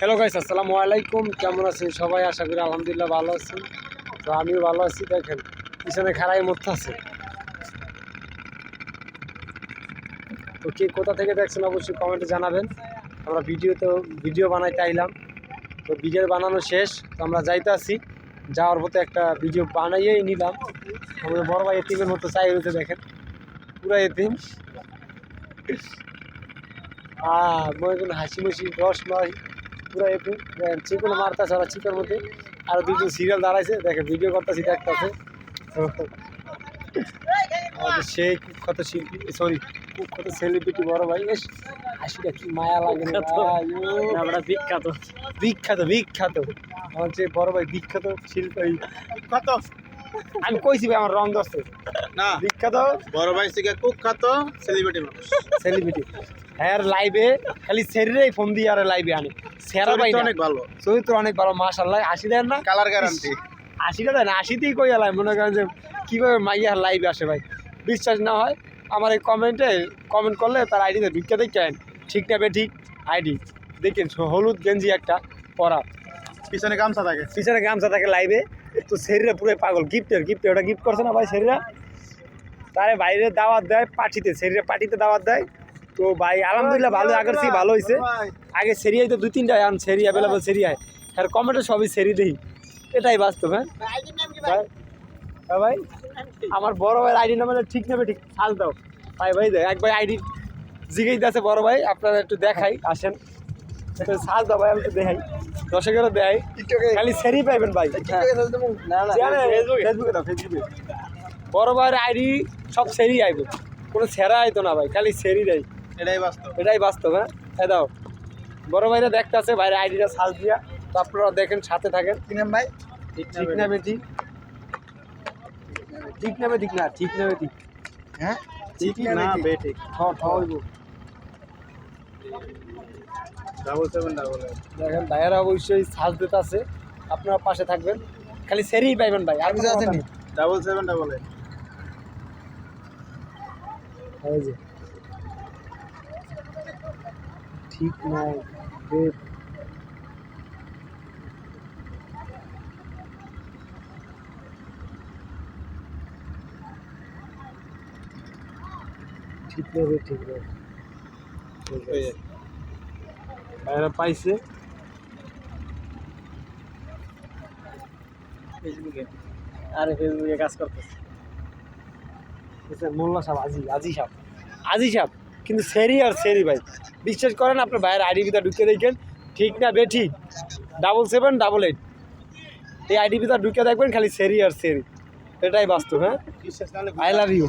Hello guys আসসালামু আলাইকুম। কেমন আছেন সবাই? আশা করি আলহামদুলিল্লাহ ভালো আছি। তো আমিও ভালো আছি, দেখেন, পিছনে খাড়াই মধ্যে আছে। তো কে কোথা থেকে দেখছেন অবশ্যই কমেন্টে জানাবেন। আমরা ভিডিও তো ভিডিও বানাইতে আইলাম। তো ভিডিও বানানো শেষ, তো আমরা যাইতে আছি। যাওয়ার পথে একটা ভিডিও বানাইয়েই নিলাম। আমাদের বড় ভাই এতিমের মতো চাই রয়েছে, দেখেন। পুরো এতিম। আহ, মনে হাসি মুসি রস নয় পুরো এতিম চিকন মারতেছে ওরা চিকন মধ্যে। আর দুজন সিরিয়াল দাঁড়াইছে দেখে ভিডিও করতেছি দেখতেছে। আমাদের সেই কুখ্যাত শিল্পী সরি কুখ্যাত সেলিব্রিটি বড় ভাই বেশ হাসিটা কি মায়া লাগে। আমরা বিখ্যাত। বিখ্যাত বিখ্যাত। আমার যে বড় ভাই বিখ্যাত শিল্পী কত আমি কইছি ভাই আমার রং দোস্ত না। বিখ্যাত। বড় ভাই থেকে কুখ্যাত সেলিব্রিটি মানুষ। সেলিব্রিটি হ্যাঁ লাইভে খালি শরীরেই ফোন দিয়ে আর লাইভে আনে। সেরা ভাই অনেক ভালো। চরিত্র অনেক ভালো মাশাল্লাহ। আশি দেন না? কালার গ্যারান্টি আশিটা দেন আশিতেই কই এলাই মনে করেন যে কীভাবে মাইয়া লাইভে আসে ভাই। বিশ্বাস না হয় আমার এই কমেন্টে কমেন্ট করলে তার আইডিতে ঢুকে দেখেন ঠিক না ঠিক আইডি দেখেন হলুদ গেঞ্জি একটা পরা। পিছনে গামছা থাকে। পিছনে গামছা থাকে লাইভে তো শরীরে পুরো পাগল। গিফটের গিফট ওটা গিফট করছে না ভাই শরীরে তারে বাইরে দাওয়াত দেয় পাঠিতে শরীরে পাঠিতে দাওয়াত দেয়। তো ভাই আলহামদুলিল্লাহ ভালো আগের থেকে ভালো হয়েছে আগে সেরিয়াই তো দু তিনটা এখন সেরি অ্যাভেলেবল সেরি হয় আর কমেন্টে সবই সেরি দেই এটাই বাস্তব হ্যাঁ? ভাই হ্যাঁ ভাই? আমার বড় ভাইয়ের আইডি নাম্বার ঠিক নেবে ঠিক সাল দাও। ভাই ভাই দেখ এক ভাই আইডি জিগেই আছে বড় ভাই আপনারা একটু দেখাই আসেন। একটু সাল দাও ভাই আমি একটু দেখাই। দর্শকেরও দেয় খালি সেরি পাইবেন ভাই। ফেসবুকে দাও ফেসবুকে বড় ভাইয়ের আইডি সব সেরি আইবে। কোনো সেরা আইতো না ভাই খালি সেরি দেয় এটাই বাস্তব। এটাই বাস্তব হ্যাঁ? হ্যাঁ দাও। বড় ভাইরা দেখতে আছে বাইরে আইডিটা সাল দিয়া। তো আপনারা দেখেন সাথে থাকেন। কি নাম ভাই? ঠিক নামে ঠিক ঠিক নামে ঠিক না ঠিক নামে ঠিক। হ্যাঁ? ঠিক না বে ঠিক। ঠ ঠ হইব। ডাবল সেভেন ডাবল দেখেন ভাইয়েরা অবশ্যই সাজ দিতে আছে আপনারা পাশে থাকবেন। খালি সেরিই পাইবেন ভাই আর কিছু আছে নি? ডাবল সেভেন ডাবল এই যে। ঠিক নাই বে ঠিক নেবে ঠিক নেবে পাইছে। ফেসবুকে। আরে ফেসবুকে কাজ করতেছে। আচ্ছা, মোল্লা সাহেব আজি আজি সাহেব। আজি সাহেব কিন্তু সেরি আর সেরি ভাই। বিশ্বাস করেন আপনার ভাইয়ের আইডি ভিতরে ঢুকে দেখেন ঠিক না বে ঠিক ডাবল সেভেন ডাবল এইট এই আইডি ভিতরে ঢুকে দেখবেন খালি সেরি আর সেরি এটাই বাস্তব হ্যাঁ? I love you